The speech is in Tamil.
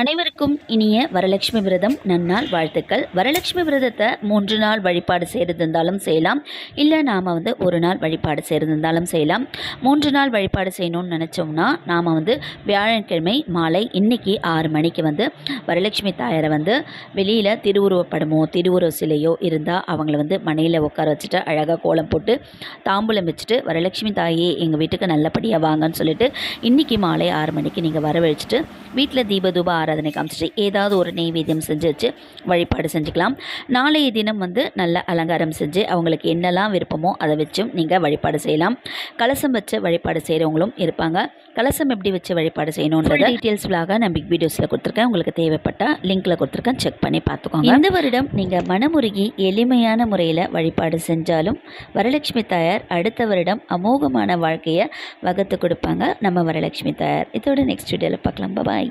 அனைவருக்கும் இனிய வரலட்சுமி விரதம். நன்னாள் வாழ்த்துக்கள். வரலட்சுமி விரதத்தை மூன்று நாள் வழிபாடு செய்திருந்தாலும் செய்யலாம். இல்லை நாம் வந்து ஒரு நாள் வழிபாடு செய்திருந்தாலும் செய்யலாம். மூன்று நாள் வழிபாடு செய்யணும்னு நினச்சோம்னா நாம் வந்து வியாழக்கிழமை மாலை இன்னைக்கு ஆறு மணிக்கு வந்து வரலட்சுமி தாயாரை வந்து வெளியில் திருவுருவப்படமோ திருவுருவ சிலையோ இருந்தால் அவங்கள வந்து மனையில் உட்கார வச்சுட்டு அழகாக கோலம் போட்டு தாம்பூலம் வச்சுட்டு வரலட்சுமி தாயே எங்கள் வீட்டுக்கு நல்லபடியாக வாங்கன்னு சொல்லிட்டு இன்றைக்கி மாலை ஆறு மணிக்கு நீங்கள் வரவழைச்சிட்டு வீட்டில் தீபதூப ஆராதனை காமிச்சிட்டு ஏதாவது ஒரு நெய்வேத்தியம் செஞ்சு வச்சு வழிபாடு செஞ்சுக்கலாம். நாளைய தினம் வந்து நல்ல அலங்காரம் செஞ்சு அவங்களுக்கு என்னெல்லாம் விருப்பமோ அதை வச்சும் நீங்கள் வழிபாடு செய்யலாம். கலசம் வச்சு வழிபாடு செய்கிறவங்களும் இருப்பாங்க. கலசம் எப்படி வச்சு வழிபாடு செய்யணுன்றத டீட்டெயில்ஸ் விலாக நான் பிக் வீடியோஸில் கொடுத்துருக்கேன். உங்களுக்கு தேவைப்பட்டால் லிங்க்கில் கொடுத்துருக்கேன். செக் பண்ணி பார்த்துக்கோங்க. இந்த வருடம் நீங்கள் மனமுருகி எளிமையான முறையில் வழிபாடு செஞ்சாலும் வரலட்சுமி தாயார் அடுத்த வருடம் அமோகமான வாழ்க்கையை வகுத்து கொடுப்பாங்க. நம்ம வரலட்சுமி தாயார். இதோட நெக்ஸ்ட் வீடியோவில் பார்க்கலாம். பாய்